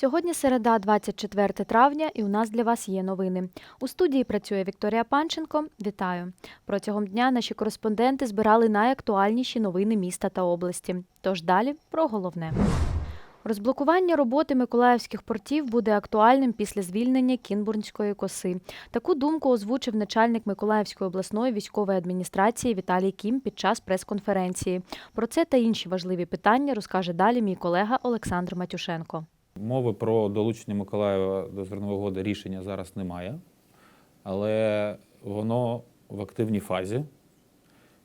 Сьогодні середа, 24 травня, і у нас для вас є новини. У студії працює Вікторія Панченко. Вітаю! Протягом дня наші кореспонденти збирали найактуальніші новини міста та області. Тож далі про головне. Розблокування роботи миколаївських портів буде актуальним після звільнення Кінбурнської коси. Таку думку озвучив начальник Миколаївської обласної військової адміністрації Віталій Кім під час прес-конференції. Про це та інші важливі питання розкаже далі мій колега Олександр Матюшенко. Мови про долучення Миколаєва до зернової угоди рішення зараз немає, але воно в активній фазі.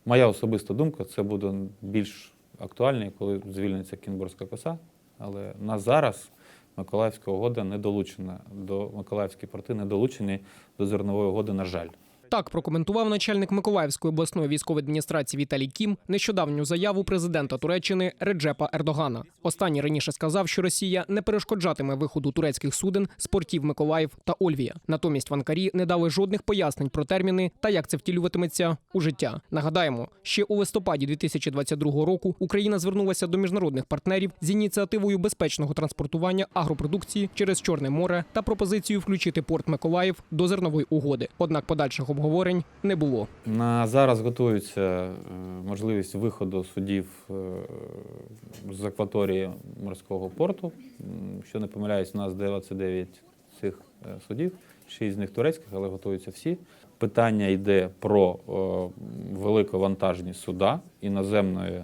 Моя особиста думка, це буде більш актуальне, коли звільниться Кінбурзька коса. Але на зараз Миколаївська угода не долучена до Миколаївські порти не долучені до зернової угоди, на жаль. Так прокоментував начальник Миколаївської обласної військової адміністрації Віталій Кім нещодавню заяву президента Туреччини Реджепа Ердогана. Останній раніше сказав, що Росія не перешкоджатиме виходу турецьких суден з портів Миколаїв та Ольвія. Натомість в Анкарі не дали жодних пояснень про терміни та як це втілюватиметься у життя. Нагадаємо, ще у листопаді 2022 року Україна звернулася до міжнародних партнерів з ініціативою безпечного транспортування агропродукції через Чорне море та пропозицією включити порт Миколаїв до зернової угоди. Однак подальших обговорень не було. На зараз готується е, можливість виходу судів е, з акваторії морського порту. Якщо не помиляюсь, у нас 29 цих е, судів, 6 з них турецьких, але готуються всі. Питання йде про великовантажні суда іноземної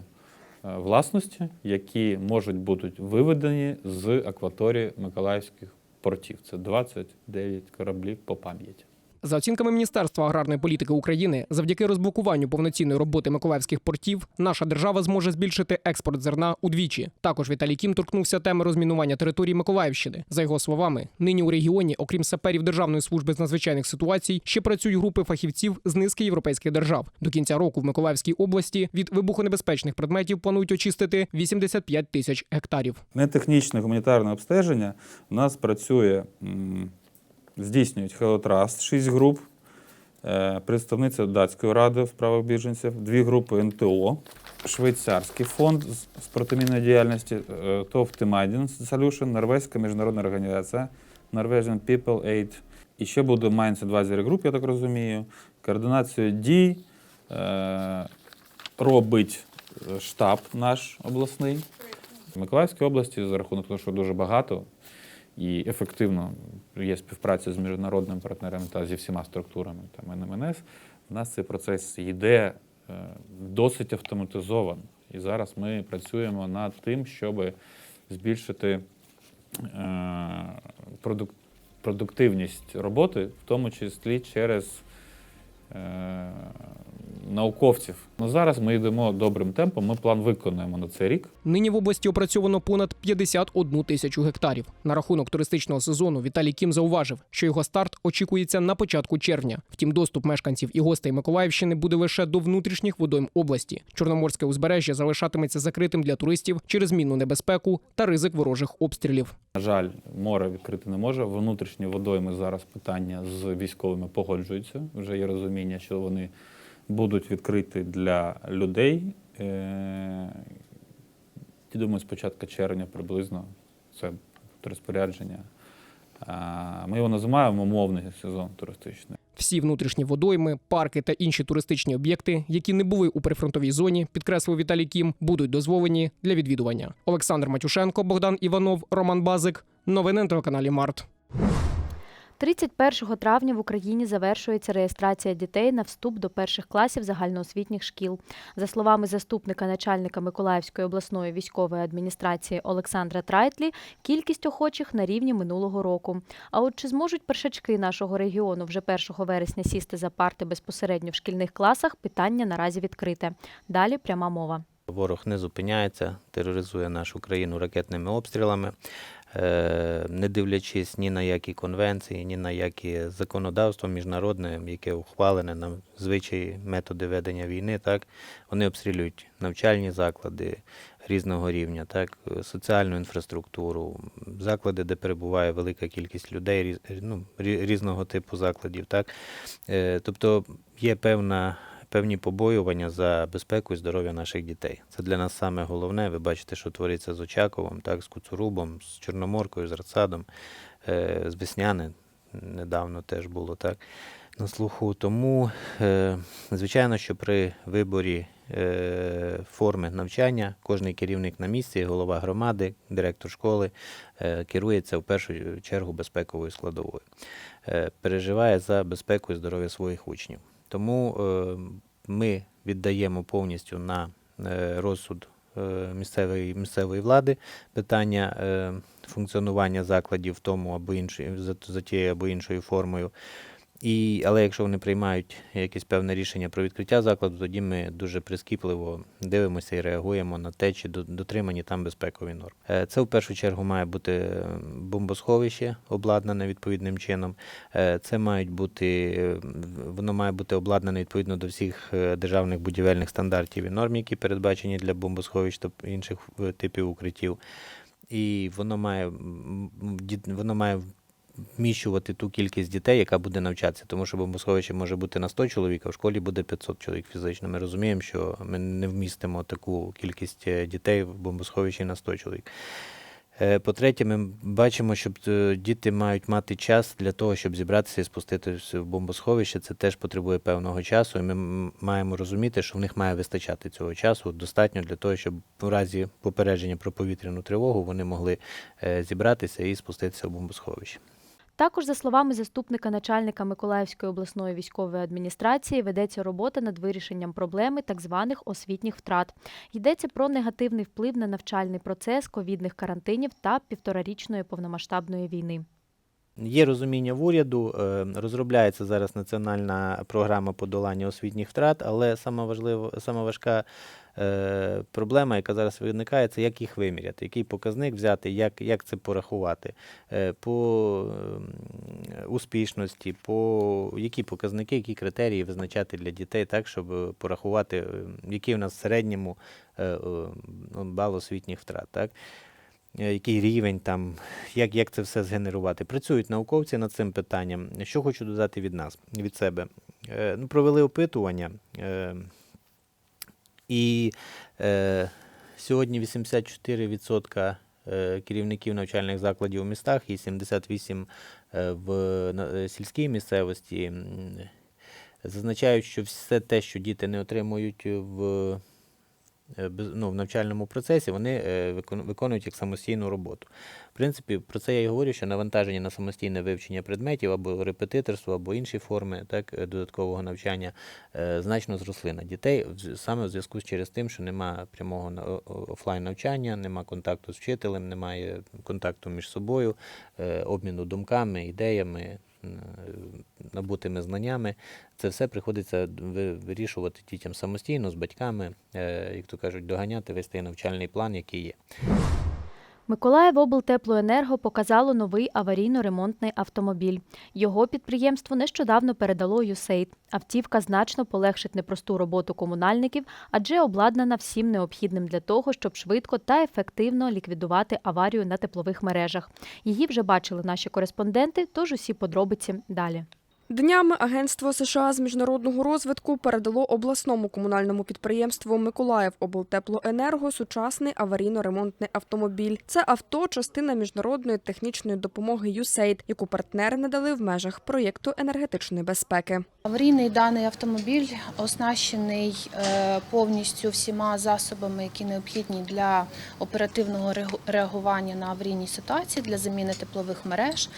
власності, які можуть бути виведені з акваторії миколаївських портів. Це 29 кораблів по пам'яті. За оцінками Міністерства аграрної політики України, завдяки розблокуванню повноцінної роботи миколаївських портів, наша держава зможе збільшити експорт зерна удвічі. Також Віталій Кім торкнувся теми розмінування території Миколаївщини. За його словами, нині у регіоні, окрім саперів Державної служби з надзвичайних ситуацій, ще працюють групи фахівців з низки європейських держав. До кінця року в Миколаївській області від вибухонебезпечних предметів планують очистити 85 тисяч гектарів. Нетехнічне гуманітарне обстеження у нас працює, здійснюють Trust, 6 груп, е, представниця датської ради в справах біженців, дві групи НТО, швейцарський фонд з протимінної діяльності, е, TOF Timadin Solution, Норвезька міжнародна організація Norwegian People Aid. І ще буде Minds Advisory Group, я так розумію. Координацію дій е, робить штаб наш обласний. В Миколаївській області за рахунок того, що дуже багато і ефективно є співпраця з міжнародними партнерами та зі всіма структурами там НМНС, у нас цей процес йде е, досить автоматизовано. І зараз ми працюємо над тим, щоб збільшити е, продуктивність роботи, в тому числі через е, науковців. Ну, зараз ми йдемо добрим темпом, ми план виконуємо на цей рік. Нині в області опрацьовано понад 51 тисячу гектарів. На рахунок туристичного сезону Віталій Кім зауважив, що його старт очікується на початку червня. Втім, доступ мешканців і гостей Миколаївщини буде лише до внутрішніх водойм області. Чорноморське узбережжя залишатиметься закритим для туристів через мінну небезпеку та ризик ворожих обстрілів. На жаль, море відкрити не може. Внутрішні водойми зараз питання з військовими погоджуються. Вже є розуміння, що вони будуть відкриті для людей. Е, Я думаю, з початку червня приблизно це розпорядження. Ми його називаємо мовний сезон туристичний. Всі внутрішні водойми, парки та інші туристичні об'єкти, які не були у прифронтовій зоні, підкреслив Віталій Кім, будуть дозволені для відвідування. Олександр Матюшенко, Богдан Іванов, Роман Базик. Новини на телеканалі Март. 31 травня в Україні завершується реєстрація дітей на вступ до перших класів загальноосвітніх шкіл. За словами заступника начальника Миколаївської обласної військової адміністрації Олександра Трайтлі, кількість охочих на рівні минулого року. А от чи зможуть першачки нашого регіону вже 1 вересня сісти за парти безпосередньо в шкільних класах? Питання наразі відкрите. Далі пряма мова. Ворог не зупиняється, тероризує нашу країну ракетними обстрілами, не дивлячись ні на які конвенції, ні на які законодавство міжнародне, яке ухвалене на звичаї методи ведення війни, так вони обстрілюють навчальні заклади різного рівня, так, е, соціальну інфраструктуру, заклади, де перебуває велика кількість людей, ну, різного типу закладів. Так. Е, Тобто є певна певні побоювання за безпеку і здоров'я наших дітей. Це для нас саме головне. Ви бачите, що твориться з Очаковом, так, з Куцурубом, з Чорноморкою, з Радсадом, е, з Весняни недавно теж було так на слуху. Тому, е, звичайно, що при виборі е, форми навчання кожний керівник на місці, голова громади, директор школи керується в першу чергу безпековою складовою, переживає за безпеку і здоров'я своїх учнів. Тому е, ми віддаємо повністю на е, розсуд е, місцевої, місцевої влади питання функціонування закладів в тому або іншої, за тією або іншою формою. І, але якщо вони приймають якесь певне рішення про відкриття закладу, тоді ми дуже прискіпливо дивимося і реагуємо на те, чи дотримані там безпекові норми. Е, Це в першу чергу має бути бомбосховище, обладнане відповідним чином. Е, Це мають бути, е, воно має бути обладнане відповідно до всіх державних будівельних стандартів і норм, які передбачені для бомбосховищ та інших типів укриттів. І воно має, воно має вміщувати ту кількість дітей, яка буде навчатися, тому що бомбосховище може бути на 100 чоловік, а в школі буде 500 чоловік фізично. Ми розуміємо, що ми не вмістимо таку кількість е, дітей в бомбосховищі на 100 чоловік. Е, По-третє, ми бачимо, що діти мають мати час для того, щоб зібратися і спуститися в бомбосховище. Це теж потребує певного часу, і ми маємо розуміти, що в них має вистачати цього часу достатньо для того, щоб в разі попередження про повітряну тривогу вони могли е, зібратися і спуститися в бомбосховище. Також, за словами заступника начальника Миколаївської обласної військової адміністрації, ведеться робота над вирішенням проблеми так званих освітніх втрат. Йдеться про негативний вплив на навчальний процес, ковідних карантинів та півторарічної повномасштабної війни. Є розуміння в уряду, е, розробляється зараз національна програма подолання освітніх втрат, але сама важлива, важка е, проблема, яка зараз виникає, це як їх виміряти, який показник взяти, як, як це порахувати, е, по успішності, по які показники, які критерії визначати для дітей, так, щоб порахувати, який у нас в середньому бал освітніх втрат. Так який рівень там, як, як це все згенерувати. Працюють науковці над цим питанням. Що хочу додати від нас, від себе. Е, ну, провели опитування, е, і е, сьогодні 84% е, керівників навчальних закладів у містах і 78% е, в е, сільській місцевості зазначають, що все те, що діти не отримують в е, ну, в навчальному процесі, вони е, виконують як самостійну роботу. В принципі, про це я і говорю, що навантаження на самостійне вивчення предметів або репетиторство, або інші форми так, е, додаткового навчання е, значно зросли на дітей, саме в зв'язку з через тим, що немає прямого офлайн навчання, немає контакту з вчителем, немає контакту між собою, е, обміну думками, ідеями. Е, Набутими знаннями, це все приходиться вирішувати дітям самостійно з батьками, е, як то кажуть, доганяти весь той навчальний план, який є. Миколаїв облтеплоенерго показало новий аварійно-ремонтний автомобіль. Його підприємство нещодавно передало USAID. Автівка значно полегшить непросту роботу комунальників, адже обладнана всім необхідним для того, щоб швидко та ефективно ліквідувати аварію на теплових мережах. Її вже бачили наші кореспонденти, тож усі подробиці далі. Днями Агентство США з міжнародного розвитку передало обласному комунальному підприємству Миколаїв облтеплоенерго сучасний аварійно-ремонтний автомобіль. Це авто частина міжнародної технічної допомоги USAID, яку партнери надали в межах проєкту енергетичної безпеки. Аварійний даний автомобіль оснащений е, повністю всіма засобами, які необхідні для оперативного реагування на аварійні ситуації, для заміни теплових мереж,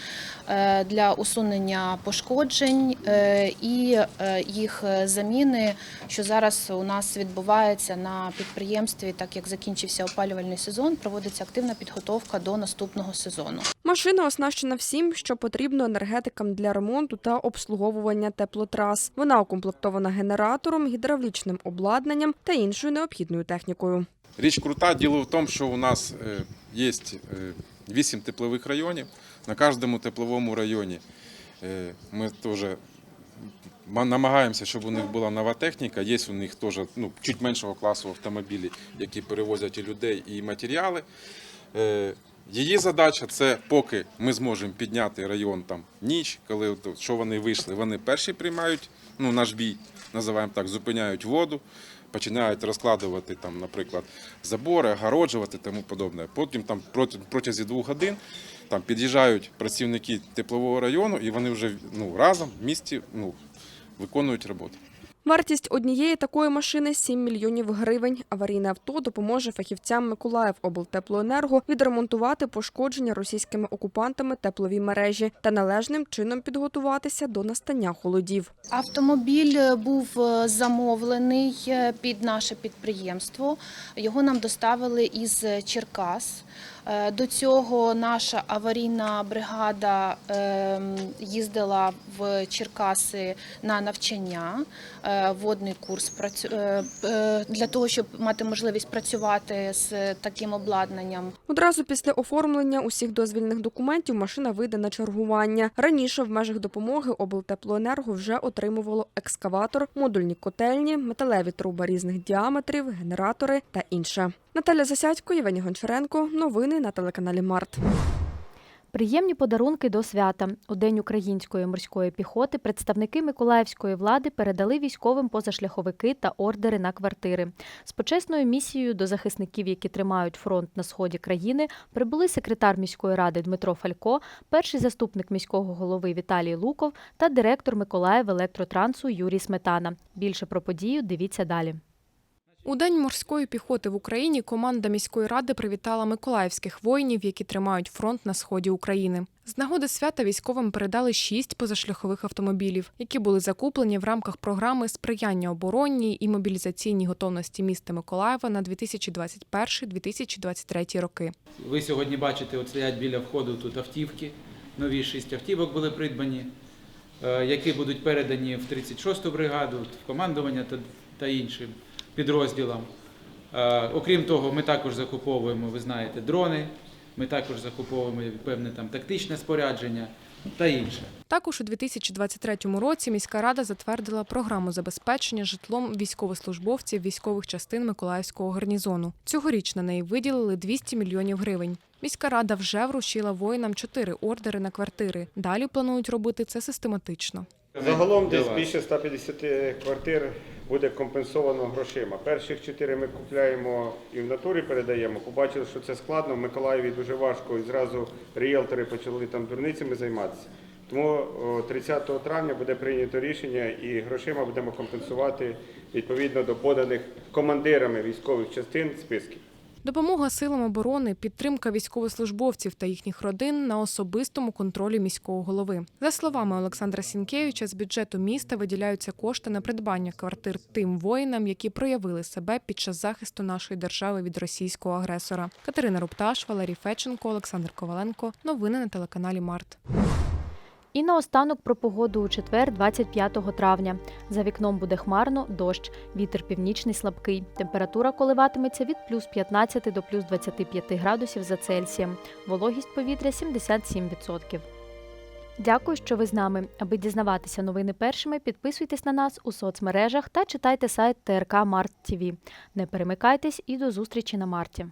е, для усунення пошкоджень е, і їх заміни, що зараз у нас відбувається на підприємстві, так як закінчився опалювальний сезон, проводиться активна підготовка до наступного сезону. Машина оснащена всім, що потрібно енергетикам для ремонту та обслуговування теплотрас. Вона укомплектована генератором, гідравлічним обладнанням та іншою необхідною технікою. Річ крута. Діло в тому, що у нас е, є 8 теплових районів. На кожному тепловому районі е, ми теж ма- намагаємося, щоб у них була нова техніка. Є у них теж ну, чуть меншого класу автомобілі, які перевозять і людей, і матеріали. Її задача це поки ми зможемо підняти район там ніч, коли що вони вийшли, вони перші приймають ну, наш бій, називаємо так, зупиняють воду, починають розкладувати там, наприклад, забори, огороджувати тому подобне. Потім там протязі двох годин там під'їжджають працівники теплового району, і вони вже ну, разом в місті ну, виконують роботу. Вартість однієї такої машини 7 мільйонів гривень. Аварійне авто допоможе фахівцям Миколаїв облтеплоенерго відремонтувати пошкодження російськими окупантами теплові мережі та належним чином підготуватися до настання холодів. Автомобіль е, був е, замовлений е, під наше підприємство. Його нам доставили із Черкас. Е, До цього наша аварійна бригада ем, їздила в Черкаси на навчання, е, водний курс е, для того, щоб мати можливість працювати з таким обладнанням. Одразу після оформлення усіх дозвільних документів машина вийде на чергування. Раніше в межах допомоги облтеплоенерго вже отримувало екскаватор, модульні котельні, металеві труби різних діаметрів, генератори та інше. Наталя Засядько, Євгеній Гончаренко. Новини на телеканалі Март. Приємні подарунки до свята. У День української морської піхоти представники миколаївської влади передали військовим позашляховики та ордери на квартири. З почесною місією до захисників, які тримають фронт на сході країни, прибули секретар міської ради Дмитро Фалько, перший заступник міського голови Віталій Луков та директор Миколаїв електротрансу Юрій Сметана. Більше про подію дивіться далі. У День морської піхоти в Україні команда міської ради привітала миколаївських воїнів, які тримають фронт на сході України. З нагоди свята військовим передали шість позашляхових автомобілів, які були закуплені в рамках програми сприяння оборонній і мобілізаційній готовності міста Миколаєва на 2021-2023 роки. Ви сьогодні бачите, от стоять біля входу тут автівки. Нові шість автівок були придбані, е, які будуть передані в 36-ту бригаду, в командування та, та іншим підрозділам. Е, Окрім того, ми також закуповуємо, ви знаєте, дрони, ми також закуповуємо певне там тактичне спорядження та інше. Також у 2023 році міська рада затвердила програму забезпечення житлом військовослужбовців військових частин Миколаївського гарнізону. Цьогоріч на неї виділили 200 мільйонів гривень. Міська рада вже вручила воїнам чотири ордери на квартири. Далі планують робити це систематично. Загалом десь більше 150 квартир буде компенсовано грошима. Перших чотири ми купляємо і в натурі передаємо. Побачили, що це складно. В Миколаєві дуже важко, і зразу ріелтори почали там дурницями займатися. Тому 30 травня буде прийнято рішення і грошима будемо компенсувати відповідно до поданих командирами військових частин списків. Допомога силам оборони, підтримка військовослужбовців та їхніх родин на особистому контролі міського голови. За словами Олександра Сінкевича, з бюджету міста виділяються кошти на придбання квартир тим воїнам, які проявили себе під час захисту нашої держави від російського агресора. Катерина Рупташ, Валерій Феченко, Олександр Коваленко. Новини на телеканалі Март. І наостанок про погоду у четвер, 25 травня. За вікном буде хмарно, дощ, вітер північний слабкий. Температура коливатиметься від плюс 15 до плюс 25 градусів за Цельсієм. Вологість повітря 77%. Дякую, що ви з нами. Аби дізнаватися новини першими, підписуйтесь на нас у соцмережах та читайте сайт ТРК Март ТВ. Не перемикайтесь і до зустрічі на марті.